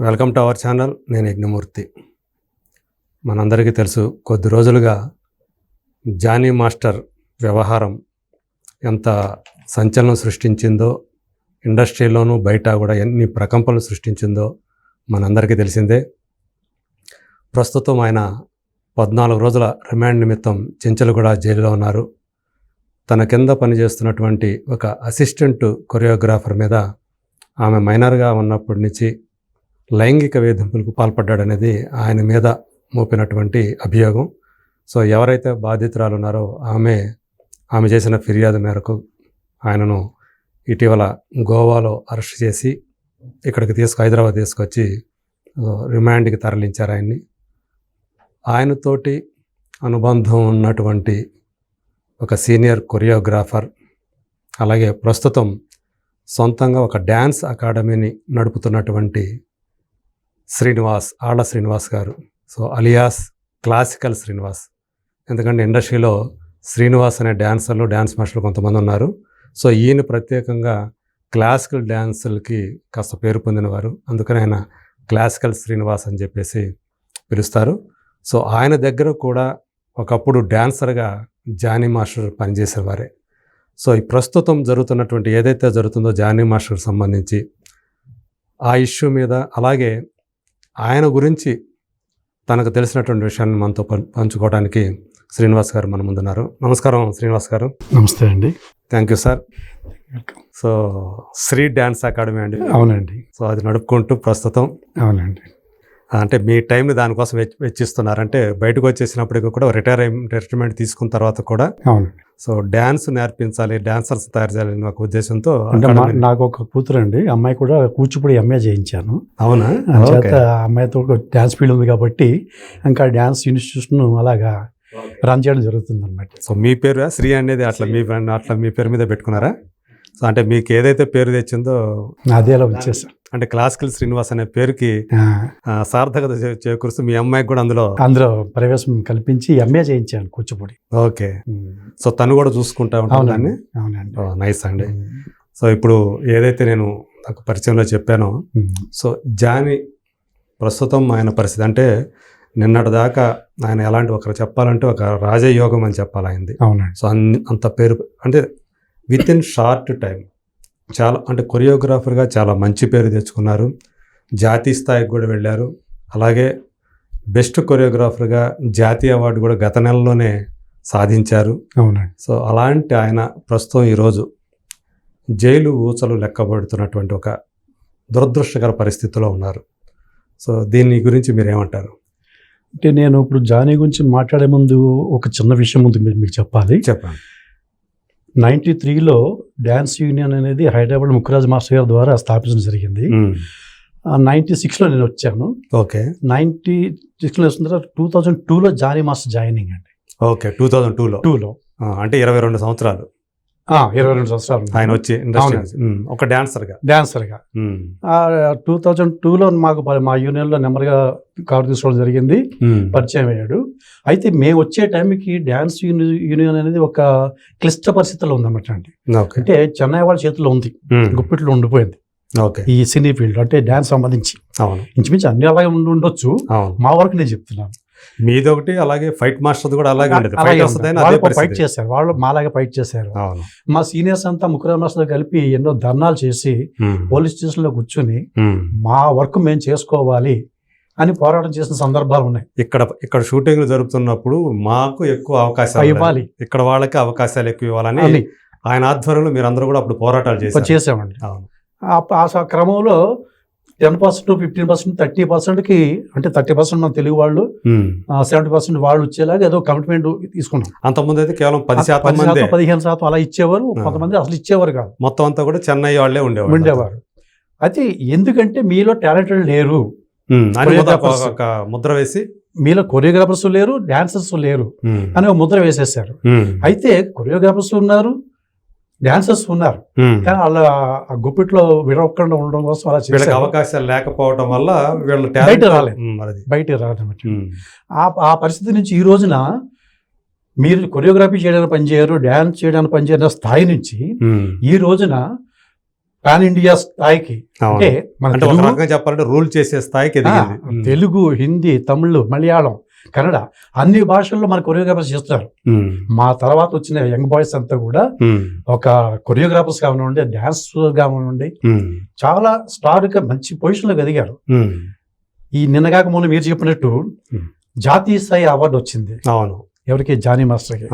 Welcome to our channel. నేను యజ్ఞమూర్తి. మనందరికీ తెలుసు కొద్ది రోజులుగా జానీ మాస్టర్ వ్యవహారం ఎంత సంచలనం సృష్టించిందో ఇండస్ట్రీలోనూ బయట కూడా ఎన్ని ప్రకంపనలు సృష్టించిందో మనందరికీ తెలిసిందే. ప్రస్తుతం ఆయన పద్నాలుగు రోజుల రిమాండ్ నిమిత్తం చెంచలగూడ జైలులో ఉన్నారు. తన కింద పనిచేస్తున్నటువంటి ఒక అసిస్టెంట్ కొరియోగ్రాఫర్ మీద ఆమె మైనర్గా ఉన్నప్పటి నుంచి లైంగిక వేధింపులకు పాల్పడ్డాడనేది ఆయన మీద మోపినటువంటి అభియోగం. సో ఎవరైతే బాధితురాలు ఉన్నారో ఆమె ఆమె చేసిన ఫిర్యాదు మేరకు ఆయనను ఇటీవల గోవాలో అరెస్ట్ చేసి ఇక్కడికి తీసుకు హైదరాబాద్ తీసుకొచ్చి రిమాండ్కి తరలించారు ఆయన్ని. ఆయనతోటి అనుబంధం ఉన్నటువంటి ఒక సీనియర్ కొరియోగ్రాఫర్ అలాగే ప్రస్తుతం సొంతంగా ఒక dance అకాడమీని నడుపుతున్నటువంటి Srinivas Alla Srinivas garu. So alias classical Srinivas. ఎందుకంటే ఇండస్ట్రీలో శ్రీనివాస్ అనే డ్యాన్సర్లు డ్యాన్స్ మాస్టర్లు కొంతమంది ఉన్నారు. సో ఈయన ప్రత్యేకంగా క్లాసికల్ డ్యాన్సులకి కాస్త పేరు పొందినవారు. అందుకని ఆయన క్లాసికల్ శ్రీనివాస్ అని చెప్పేసి పిలుస్తారు. సో ఆయన దగ్గర కూడా ఒకప్పుడు డ్యాన్సర్గా జానీ మాస్టర్ పనిచేసేవారే. సో ఈ ప్రస్తుతం జరుగుతున్నటువంటి ఏదైతే జరుగుతుందో జానీ మాస్టర్కి సంబంధించి ఆ ఇష్యూ మీద అలాగే ఆయన గురించి తనకు తెలిసినటువంటి విషయాన్ని మనతో పంచుకోవడానికి శ్రీనివాస్ గారు మన ముందున్నారు. నమస్కారం శ్రీనివాస్ గారు. నమస్తే అండి. Thank you sir so Sri dance academy అండి. అవునండి. సో అది నడుపుకుంటూ ప్రస్తుతం అవునండి. అంటే మీ టైంని దానికోసం వెచ్- వెచ్చిస్తున్నారు. అంటే బయటకు వచ్చేసినప్పటికీ కూడా రిటైర్ రిటైర్మెంట్ తీసుకున్న తర్వాత కూడా అవునండి సో డ్యాన్స్ నేర్పించాలి డాన్సర్స్ తయారు చేయాలని ఒక ఉద్దేశంతో నాకు ఒక కూతురు అండి అమ్మాయి కూడా కూచిపూడి ఎంఏ చేయించాను. అవునా? చేత అమ్మాయితో డ్యాన్స్ ఫీల్డ్ ఉంది కాబట్టి ఇంకా డ్యాన్స్ ఇన్స్టిట్యూషన్ అలాగా రన్ చేయడం జరుగుతుంది అనమాట సో మీ పేరు? శ్రీ అనేది అట్లా మీ అట్లా మీ పేరు మీద పెట్టుకున్నారా? సో అంటే మీకు ఏదైతే పేరు తెచ్చిందో అదే అలా వచ్చేసాను అంటే క్లాసికల్ శ్రీనివాస్ అనే పేరుకి సార్థకత చేకూరుస్తూ మీ అమ్మాయికి కూడా అందులో అందులో ప్రవేశం కల్పించి ఎంఏ చేయించాను కూచిపూడి. ఓకే. సో తను కూడా చూసుకుంటా ఉంటాను అవునండి నైస్ అండి. సో ఇప్పుడు ఏదైతే నేను నాకు పరిచయంలో చెప్పానో. సో జాని ప్రస్తుతం ఆయన పరిస్థితి అంటే నిన్నటి దాకా ఆయన ఎలాంటి ఒకరు చెప్పాలంటే ఒక రాజయోగం అని చెప్పాలి ఆయనది. అవునండి. సో అంత పేరు అంటే విత్ ఇన్ షార్ట్ టైం చాలా అంటే కొరియోగ్రాఫర్గా చాలా మంచి పేరు తెచ్చుకున్నారు. జాతీయ స్థాయికి కూడా వెళ్ళారు. అలాగే బెస్ట్ కొరియోగ్రాఫర్గా జాతీయ అవార్డు కూడా గత నెలలోనే సాధించారు. అవునండి. సో అలాంటి ఆయన ప్రస్తుతం ఈరోజు జైలు ఊచలు లెక్కబడుతున్నటువంటి ఒక దురదృష్టకర పరిస్థితిలో ఉన్నారు. సో దీని గురించి మీరు ఏమంటారు అంటే నేను ఇప్పుడు జానీ గురించి మాట్లాడే ముందు ఒక చిన్న విషయం ముందు మీకు చెప్పాలి. చెప్పండి. నైంటీ త్రీలో డ్యాన్స్ యూనియన్ అనేది హైదరాబాద్ ముఖరాజ్ మాస్టర్ గారి ద్వారా స్థాపించడం జరిగింది. నైంటీ సిక్స్లో నేను వచ్చాను. ఓకే. నైంటీ సిక్స్లో వచ్చిన తర్వాత టూ థౌజండ్ టూలో జానీ మాస్టర్ జాయినింగ్ అండి. ఓకే టూ థౌజండ్ టూలో. టూలో. అంటే ఇరవై రెండు సంవత్సరాలు. ఇరవై రెండు సంవత్సరాలు ఆయన వచ్చి ఇండస్ట్రీ ఒక డాన్సర్గా. డాన్సర్గా. టూ థౌజండ్ టూలో మాకు మా యూనియన్లో నెమ్మదిగా కారు తీసుకోవడం జరిగింది. పరిచయం అయ్యాడు. అయితే మేము వచ్చే టైంకి డ్యాన్స్ యూని- యూనియన్ అనేది ఒక క్లిష్ట పరిస్థితుల్లో ఉందన్నమాట అండి. అంటే చెన్నై వాళ్ళ చేతిలో ఉంది. గుప్పిట్లో ఉండిపోయింది. ఓకే. ఈ సినీ ఫీల్డ్ అంటే డ్యాన్స్ సంబంధించి. అవును. ఇంచుమించు అన్ని అలాగే ఉండి ఉండొచ్చు. మా వరకు నేను చెప్తున్నాను. మీది ఒకటి అలాగే ఫైట్ మాస్టర్ కూడా అలాగే ఉండేది. ఫైట్ చేశారు. వాళ్ళు మాలాగా ఫైట్ చేశారు. అవును. మా సీనియర్స్ అంతా ముగ్గురు మాస్టర్ కలిపి ఎన్నో ధర్నాలు చేసి పోలీస్ స్టేషన్లో కూర్చొని ఉమ్. మా వర్క్ మేము చేసుకోవాలి అని పోరాటం చేసిన సందర్భాలు ఉన్నాయి. ఇక్కడ ఇక్కడ షూటింగ్లు జరుపుతున్నప్పుడు మాకు ఎక్కువ అవకాశాలు ఇవ్వాలి. ఇక్కడ వాళ్ళకి అవకాశాలు ఎక్కువ ఇవ్వాలని ఆయన ఆధ్వర్యంలో మీరు అందరూ కూడా అప్పుడు పోరాటాలు చేశారు. చేసామండి ఆ- క్రమంలో ten percent fifteen percent thirty పర్సెంట్కి అంటే థర్టీ పర్సెంట్ మన తెలుగు వాళ్ళు. సెవెంటీ పర్సెంట్ వాళ్ళు వచ్చేలాగా ఏదో కమిట్మెంట్ తీసుకున్నాం. అంతకుముందు అయితే కేవలం పది శాతం పదిహేను శాతం అలా ఇచ్చేవారు. కొంతమంది అసలు ఇచ్చేవారు కాదు. మొత్తం అంతా కూడా చెన్నై వాళ్ళే ఉండేవాళ్ళు ఉండేవారు. అయితే ఎందుకంటే మీలో టాలెంటెడ్ లేరు. ముద్ర- Choreographers. ఒక ముద్ర వేసి. మీలో కొరియోగ్రాఫర్స్ లేరు డాన్సర్స్ లేరు అని ఒక ముద్ర వేసేసారు అయితే కొరియోగ్రాఫర్స్ ఉన్నారు డాన్సర్స్ ఉన్నారు. కానీ వాళ్ళ ఆ గుప్పిట్లో విడవకుండా ఉండడం కోసం అలా చేశారు అవకాశాలు లేకపోవడం వల్ల వీళ్ళు బయట రాలేదు. రాదన్నమాట ఉమ్, ఆ పరిస్థితి నుంచి ఈ రోజున మీరు కొరియోగ్రఫీ చేయడానికి పనిచేయరు డ్యాన్స్ చేయడానికి పనిచేయని స్థాయి నుంచి ఈ రోజున పాన్ ఇండియా స్థాయికి. అంటే మన చెప్పాలంటే రూల్ చేసే స్థాయికి. తెలుగు హిందీ తమిళ్ మలయాళం కన్నడ అన్ని భాషల్లో మన కొరియోగ్రాఫర్స్ చేస్తున్నారు. మా తర్వాత వచ్చిన యంగ్ బాయ్స్ అంతా కూడా. ఒక కొరియోగ్రాఫర్స్ కానివ్వండి డాన్స్ కానివ్వండి ఉమ్. చాలా స్టార్గా మంచి పొజిషన్లో ఎదిగారు. ఈ నిన్నగాక మొన్న మీరు చెప్పినట్టు. జాతీయ స్థాయి అవార్డు వచ్చింది అవును ఎవరికి జానీ మాస్టర్కి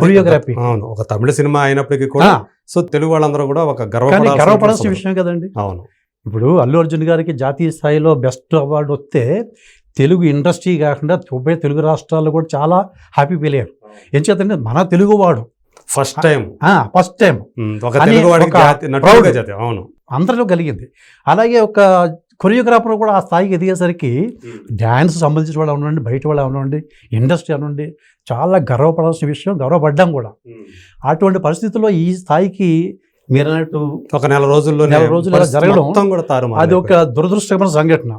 కొరియోగ్రఫీ. అవును ఒక తమిళ సినిమా అయినప్పటికీ కూడా సో తెలుగు వాళ్ళందరూ కూడా ఒక గర్వపడాల్సిన. విషయం కదండి అవును ఇప్పుడు అల్లు అర్జున్ గారికి జాతీయ స్థాయిలో బెస్ట్ అవార్డు వస్తే తెలుగు ఇండస్ట్రీ కాకుండా ఉభయ తెలుగు రాష్ట్రాల్లో కూడా చాలా హ్యాపీ ఫీల్ అయ్యారు. ఏం చేతంటే మన తెలుగు వాడు ఫస్ట్ టైం ఫస్ట్ టైం అవును. అందరిలో కలిగింది. అలాగే ఒక కొరియోగ్రాఫర్ కూడా ఆ స్థాయికి ఎదిగేసరికి డ్యాన్స్ సంబంధించిన వాళ్ళు అవనండి బయట వాళ్ళు అవనండి ఇండస్ట్రీ అవనండి చాలా గర్వపడాల్సిన విషయం గర్వపడ్డాం కూడా. అటువంటి పరిస్థితుల్లో ఈ స్థాయికి మీరు అన్నట్టు ఒక నెల రోజుల్లో నెల రోజులు అలా జరగడం, కూడా అది ఒక దురదృష్టకరమైన సంఘటన.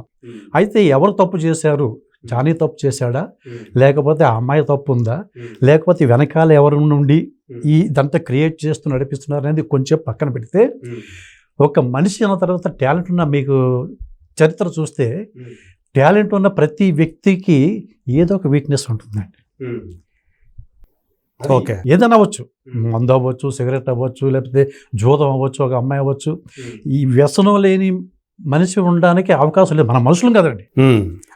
అయితే ఎవరు తప్పు చేశారు? జానీ తప్పు చేశాడా? లేకపోతే ఆ అమ్మాయి తప్పు ఉందా? లేకపోతే వెనకాల ఎవరు నుండి ఈ ఇదంతా క్రియేట్ చేస్తూ నడిపిస్తున్నారు అనేది కొంచెం పక్కన పెడితే ఒక మనిషి అన్న తర్వాత టాలెంట్ ఉన్న మీకు చరిత్ర చూస్తే టాలెంట్ ఉన్న ప్రతి వ్యక్తికి ఏదో ఒక వీక్నెస్ ఉంటుందండి. ఓకే. ఏదైనా అవ్వచ్చు. మందు అవ్వచ్చు సిగరెట్ అవ్వచ్చు లేకపోతే జూదం అవ్వచ్చు ఒక అమ్మాయి అవ్వచ్చు. ఈ వ్యసనం లేని మనిషి ఉండడానికి అవకాశం లేదు. మన మనుషులు కదండి.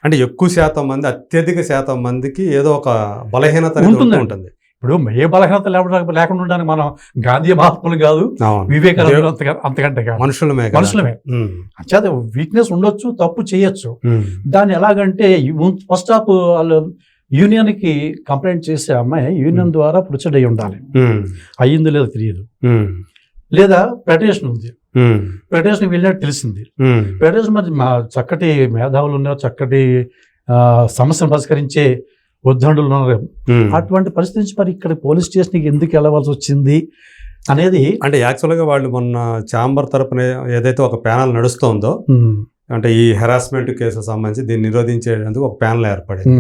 అంటే ఎక్కువ శాతం మంది అత్యధిక శాతం మందికి ఏదో ఒక బలహీనత అనేది ఉంటుందండి. ఉంటూ ఉంటుంది. ఇప్పుడు ఏ బలహీనత లేకుండా లేకుండా ఉండడానికి మనం గాంధీ మహాత్ములు కాదు వివేకానంద అంతకంటే కాదు. మనుషులమే. మనుషులమే. ఉమ్. అచ్చేత వీక్నెస్ ఉండొచ్చు తప్పు చేయొచ్చు. దాన్ని ఎలాగంటే ఫస్ట్ ఆఫ్ వాళ్ళు యూనియన్కి కంప్లైంట్ చేసే అమ్మాయి యూనియన్ ద్వారా ప్రొసీడ్ అయ్యి ఉండాలి. అయ్యిందో లేదో తెలియదు. లేదా పెటేషన్ ఉంది ఉమ్. పెటేషన్ వెళ్ళినట్టు తెలిసింది. పెటేషన్ మరి మా చక్కటి మేధావులు ఉన్నారు చక్కటి సమస్యను పరిష్కరించే ఉద్దండులు ఉన్నారు. అటువంటి పరిస్థితి నుంచి మరి ఇక్కడ పోలీస్ స్టేషన్కి ఎందుకు వెళ్ళవలసి వచ్చింది అనేది అంటే యాక్చువల్గా వాళ్ళు మొన్న చాంబర్ తరపున ఏదైతే ఒక ప్యానల్ నడుస్తోందో అంటే ఈ హెరాస్మెంట్ కేసు సంబంధించి దీన్ని నిరోధించేందుకు ఒక ప్యానల్ ఏర్పడింది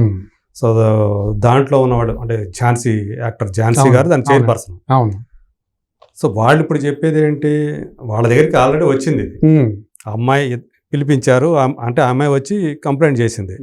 సో దాంట్లో ఉన్నవాడు అంటే ఝాన్సీ యాక్టర్ ఝాన్సీ గారు దాని. చైర్పర్సన్. అవును. సో వాళ్ళు ఇప్పుడు చెప్పేది ఏంటి వాళ్ళ దగ్గరికి ఆల్రెడీ వచ్చింది. అమ్మాయి పిలిపించారు అంటే అమ్మాయి వచ్చి కంప్లైంట్ చేసింది.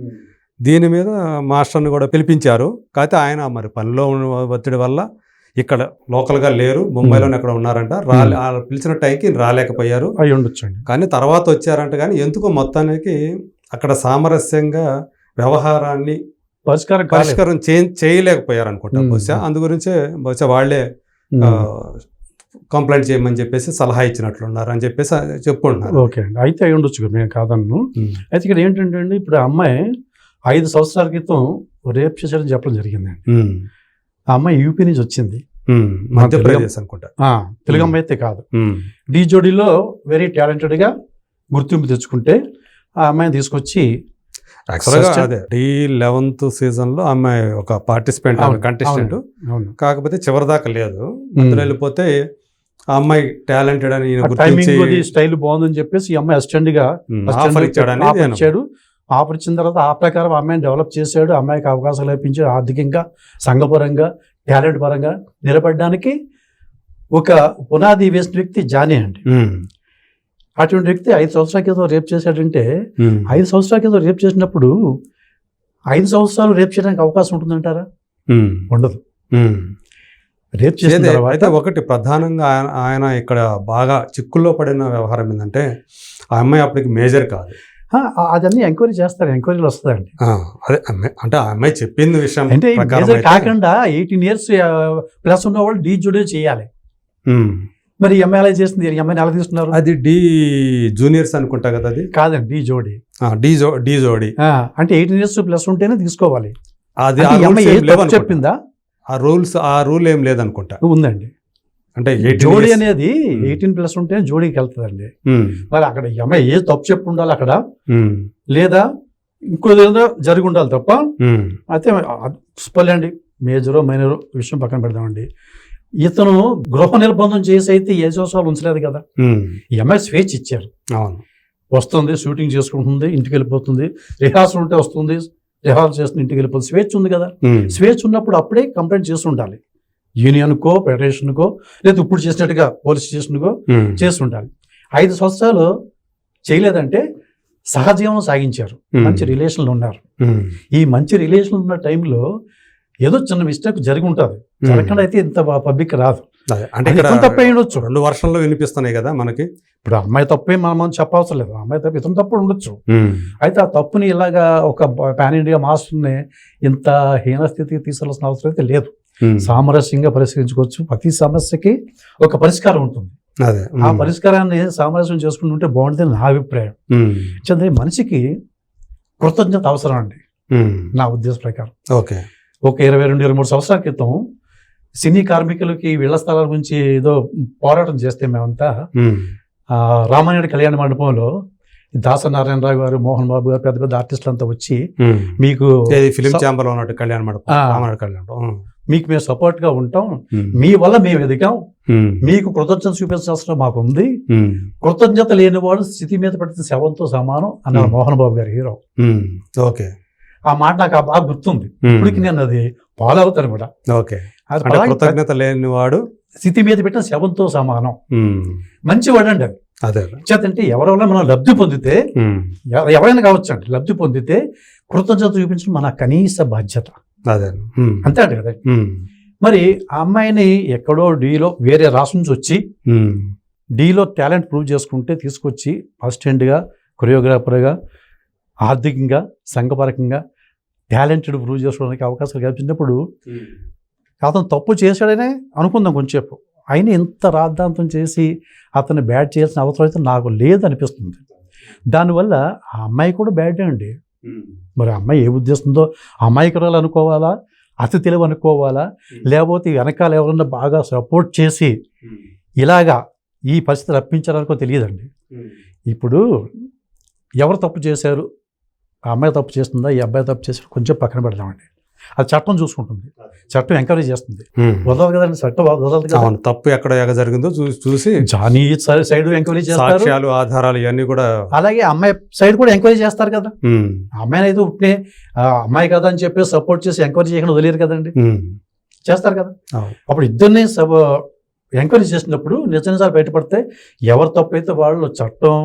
దీని మీద మాస్టర్ని కూడా పిలిపించారు. కాకపోతే ఆయన మరి పనిలో ఉన్న ఒత్తిడి వల్ల ఇక్కడ లోకల్గా లేరు ముంబైలోనే ఎక్కడ ఉన్నారంట. రాలే పిలిచిన టైంకి రాలేకపోయారు. అయి ఉండొచ్చండి. కానీ తర్వాత వచ్చారంట. కానీ ఎందుకో మొత్తానికి అక్కడ సామరస్యంగా వ్యవహారాన్ని పరిష్కారం. పరిష్కారం చేయలేకపోయారు అనుకుంటా. బహుశా అందు గురించే బహుశా వాళ్ళే ఉమ్, కంప్లైంట్ చేయమని చెప్పేసి సలహా ఇచ్చినట్లున్నారు అని చెప్పేసి చెప్పుకుంటున్నారు ఓకే అండి అయితే అయి ఉండొచ్చు మేము కాదన్ను. అయితే ఇక్కడ ఏంటంటే అండి ఇప్పుడు అమ్మాయి ఐదు సంవత్సరాల క్రితం రేప్ చేశారని చెప్పడం జరిగిందండి. ఆ అమ్మాయి యూపీ నుంచి వచ్చింది. మధ్యప్రదేశ్ అనుకుంటా తెలుగు అమ్మాయి అయితే కాదు. డీ జోడీలో వెరీ టాలెంటెడ్గా గుర్తింపు తెచ్చుకుంటే ఆ అమ్మాయిని తీసుకొచ్చి అదే డి లెవెన్త్ సీజన్లో ఆమె ఒక పార్టిసిపెంట్ కంటెస్టెంట్. అవును కాకపోతే చివరి దాకా లేదు. అందులో వెళ్ళిపోతే ఆ అమ్మాయి టాలెంటెడ్ అని గుర్తించి స్టైల్ బాగుందని చెప్పేసి ఈ అమ్మాయి అసిస్టెంట్గా ఆఫర్ ఇచ్చాడు. ఆఫర్ ఇచ్చిన తర్వాత ఆ ప్రకారం అమ్మాయిని డెవలప్ చేశాడు. అమ్మాయికి అవకాశాలు కల్పించాడు. ఆర్థికంగా సంఘపరంగా టాలెంట్ పరంగా నిలబడడానికి ఒక పునాది వేసిన వ్యక్తి జానీ అండి. అటువంటి వ్యక్తి ఐదు సంవత్సరాల క్రితం రేప్ చేశాడంటే. ఐదు సంవత్సరాల క్రితం రేప్ చేసినప్పుడు ఐదు సంవత్సరాలు రేప్ చేయడానికి అవకాశం ఉంటుందంటారా. ఉండదు. రేప్ చేసిన తర్వాత అయితే ఒకటి ప్రధానంగా ఆయన ఇక్కడ బాగా చిక్కుల్లో పడిన వ్యవహారం ఏంటంటే ఆ అమ్మాయి అప్పటికి మేజర్ కాదు అదన్నీ ఎంక్వైరీ చేస్తారు ఎంక్వైరీలు వస్తుందండి అదే అమ్మాయి- అంటే ఆ అమ్మాయి చెప్పింది విషయం అంటే కాకుండా ఎయిటీన్ ఇయర్స్ ప్లస్ ఉన్న వాళ్ళు డీ జుడే చేయాలి. మరి ఎలా చేస్తుంది? ఈ అమ్మాయిని ఎలా తీసుకున్నారు? అది డి జూనియర్స్ అనుకుంటా కదా అది? కాదండి డీ జోడి. డి జో డి జోడి. అంటే ఎయిటీన్ ఇయర్స్ ప్లస్ ఉంటేనే తీసుకోవాలి. అది. చెప్పిందా? ఆ రూల్స్ ఆ రూల్ ఏం లేదనుకుంటా. ఉందండి. అంటే 18 జోడి అనేది. ఎయిటీన్ ప్లస్ ఉంటేనే జోడీకి వెళ్తుందండి. మరి అక్కడ అమ్మాయి ఏ తప్పు చెప్పి ఉండాలి అక్కడ. లేదా ఇంకో ఏదో జరిగి ఉండాలి తప్ప. అయితే అండి. మేజరో మైనరో విషయం పక్కన పెడదామండి. ఇతను గృహ నిర్బంధం చేసి అయితే ఏ సంవత్సరాలు ఉంచలేదు కదా. ఈ అమ్మాయి స్వేచ్ఛ ఇచ్చారు అవును వస్తుంది షూటింగ్ చేసుకుంటుంది ఇంటికి వెళ్ళిపోతుంది రిహార్సల్ ఉంటే వస్తుంది రిహార్సల్ చేస్తుంది ఇంటికి వెళ్ళిపోతుంది స్వేచ్ఛ ఉంది కదా. స్వేచ్ఛ ఉన్నప్పుడు అప్పుడే కంప్లైంట్ చేసి ఉండాలి యూనియన్కో ఫెడరేషన్కో లేదా ఇప్పుడు చేసినట్టుగా పోలీస్ స్టేషన్కో. చేసి ఉండాలి ఐదు సంవత్సరాలు చేయలేదంటే సహజీవనం సాగించారు. మంచి రిలేషన్లు ఉన్నారు. ఈ మంచి రిలేషన్ ఉన్న టైంలో ఏదో చిన్న మిస్టేక్ జరిగి ఉంటుంది. జరగకుండా అయితే ఇంత పబ్లిక్ రాదు. అంటే తప్పే ఉండొచ్చు. రెండు వర్షంలో వినిపిస్తున్నాయి కదా మనకి. ఇప్పుడు అమ్మాయి తప్పే మనం చెప్పవసరం లేదు. అమ్మాయి తప్పు ఇతను తప్పు ఉండొచ్చు. అయితే ఆ తప్పుని ఇలాగా ఒక పాన్ ఇండియా మాస్టర్ని ఇంత హీన స్థితికి తీసుకెళ్ళాల్సిన అవసరం అయితే లేదు. సామరస్యంగా పరిష్కరించుకోవచ్చు. ప్రతి సమస్యకి ఒక పరిష్కారం ఉంటుంది. అదే ఆ. పరిష్కారాన్ని సామరస్యం చేసుకుంటుంటే బాగుంటుంది నా అభిప్రాయం. చంద్ర మనిషికి కృతజ్ఞత అవసరం అండి. నా ఉద్దేశ ప్రకారం. ఓకే. ఒక ఇరవై రెండు ఇరవై మూడు సంవత్సరాల క్రితం సినీ కార్మికులకి ఇళ్ళ స్థలాల గురించి ఏదో పోరాటం చేస్తే మేమంతా రామానాయుడు కళ్యాణ మండపంలో దాసనారాయణరావు గారు మోహన్ బాబు గారు పెద్ద పెద్ద ఆర్టిస్టులు అంతా వచ్చి. మీకు ఫిలిం ఛాంబర్లో ఉన్నట్టు కళ్యాణ మండపం. రామనాయుడు కళ్యాణ ఉమ్. మీకు మేము సపోర్ట్గా ఉంటాం. మీ వల్ల మేము ఎదిగాం. మీకు కృతజ్ఞత చూపించాల్సిన మాకు ఉంది. కృతజ్ఞత లేనివాడు స్థితి మీద పడితే శవంతో సమానం అన్నారు. మోహన్ బాబు గారి హీరో. ఓకే ఆ మాట నాకు ఆ బాగా గుర్తుంది. ఇప్పటికి నేను అది ఫాలో అవుతాను కూడా ఓకే కృతజ్ఞత లేనివాడు స్థితి మీద పెట్టిన శవంతో సమానం. మంచివాడు అండి అది అదే చేతంటే ఎవరి వల్ల మనం లబ్ధి పొందితే ఎవరైనా కావచ్చు అండి లబ్ధి పొందితే కృతజ్ఞత చూపించడం మన కనీస బాధ్యత అదే. అంతే అండి కదా. మరి ఆ అమ్మాయిని ఎక్కడో డీలో వేరే రాష్ట్రం నుంచి వచ్చి. డీలో టాలెంట్ ప్రూవ్ చేసుకుంటే తీసుకొచ్చి అసిస్టెంట్గా కొరియోగ్రాఫర్గా ఆర్థికంగా సంఘపరకంగా టాలెంటెడ్ ప్రూవ్ చేసుకోవడానికి అవకాశాలు కల్పించినప్పుడు అతను తప్పు చేశాడనే అనుకుందాం కొంచెంసేపు. అయినా ఇంత రాద్ధాంతం చేసి అతన్ని బ్యాడ్ చేయాల్సిన అవసరం అయితే నాకు లేదు అనిపిస్తుంది. దానివల్ల ఆ అమ్మాయి కూడా బ్యాడే అండి. ఉమ్. మరి అమ్మాయి ఏ ఉద్దేశంతో? అమాయకురాలు అనుకోవాలా? అతి తెలివి అనుకోవాలా? లేకపోతే వెనకాల ఎవరన్నా బాగా సపోర్ట్ చేసి. ఇలాగా ఈ పరిస్థితి రప్పించారనుకో తెలియదండి. ఇప్పుడు ఎవరు తప్పు చేశారు? ఆ అమ్మాయి తప్పు చేస్తుందా? ఈ అబ్బాయి తప్పు చేశారు కొంచెం పక్కన పెడదామండి. అది చట్టం చూసుకుంటుంది. చట్టం ఎంకరేజ్ చేస్తుంది. వదలదు కదండి చట్టం వదలదు కదా తప్పు ఎక్కడ జరిగిందో చూసి చూసి జానీ సైడ్ ఎంక్వైరీ చేస్తారు. ఆధారాలు ఇవన్నీ కూడా అలాగే అమ్మాయి సైడ్ కూడా ఎంక్వైరీ చేస్తారు కదా. అమ్మాయిని అయితే ఉట్నే ఆ అమ్మాయి కదా అని చెప్పి సపోర్ట్ చేసి ఎంక్వైరీ చేయకుండా వదిలేరు కదండి. చేస్తారు కదా. అప్పుడు ఇద్దరిని సబ ఎంక్వైరీ చేసినప్పుడు నిజ నిజాలు బయటపడితే ఎవరు తప్పు అయితే వాళ్ళు చట్టం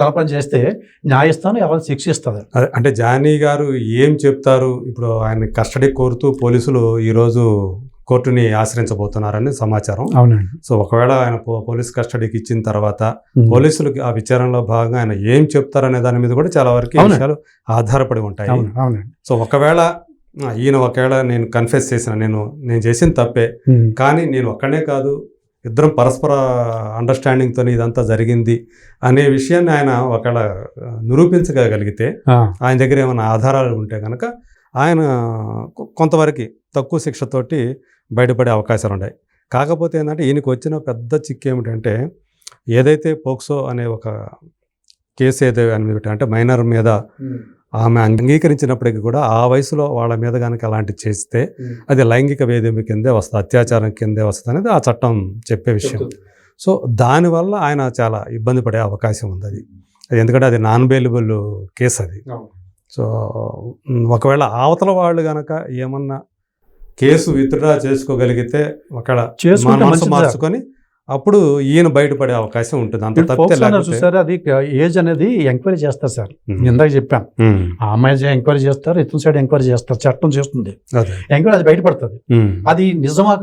తన పని చేస్తే న్యాయస్థానం ఎవరిని శిక్షిస్తుంది? అంటే జానీ గారు ఏం చెప్తారు? ఇప్పుడు ఆయన కస్టడీ కోరుతూ పోలీసులు ఈరోజు కోర్టుని ఆశ్రయించబోతున్నారని సమాచారం. అవునండి. సో ఒకవేళ ఆయన పోలీస్ కస్టడీకి ఇచ్చిన తర్వాత పోలీసులకి ఆ విచారణలో భాగంగా ఆయన ఏం చెప్తారనే దాని మీద కూడా చాలా వరకు. విషయాలు ఆధారపడి ఉంటాయి. సో ఒకవేళ ఈయన ఒకవేళ నేను కన్ఫెస్ చేసిన నేను నేను చేసిన తప్పే. కానీ నేను ఒక్కనే కాదు ఇద్దరం పరస్పర అండర్స్టాండింగ్తో ఇదంతా జరిగింది అనే విషయాన్ని ఆయన ఒకవేళ నిరూపించగలిగితే ఆయన దగ్గర ఏమైనా ఆధారాలు ఉంటే కనుక ఆయన కొంతవరకు తక్కువ శిక్షతోటి బయటపడే అవకాశాలు ఉన్నాయి. కాకపోతే ఏంటంటే ఈయనకు వచ్చిన పెద్ద చిక్కు ఏమిటంటే ఏదైతే పోక్సో అనే ఒక కేసు ఏదో పెట్టారు, అంటే మైనర్ మీద ఆమె అంగీకరించినప్పటికీ కూడా ఆ వయసులో వాళ్ళ మీద కనుక అలాంటివి చేస్తే అది లైంగిక వేధింపు కిందే వస్తుంది అత్యాచారం కిందే వస్తుంది అనేది ఆ చట్టం చెప్పే విషయం. సో దానివల్ల ఆయన చాలా ఇబ్బంది పడే అవకాశం ఉంది అది. అది ఎందుకంటే అది నాన్ బెయిలబుల్ కేసు అది. సో ఒకవేళ అవతల వాళ్ళు కనుక ఏమన్నా కేసు విత్డ్రా చేసుకోగలిగితే ఒకవేళ మనసు. మార్చుకొని అప్పుడు ఈయన బయటపడే అవకాశం ఉంటుంది. అంత చూసారా? అది ఏజ్ అనేది ఎంక్వైరీ చేస్తారు సార్. ఇందాక చెప్పాను. ఆ అమ్మాయి ఎంక్వైరీ చేస్తారు ఇతని సైడ్ ఎంక్వైరీ చేస్తారు చట్టం చేస్తుంది. ఎంక్వైరీ అది బయటపడుతుంది. అది నిజమా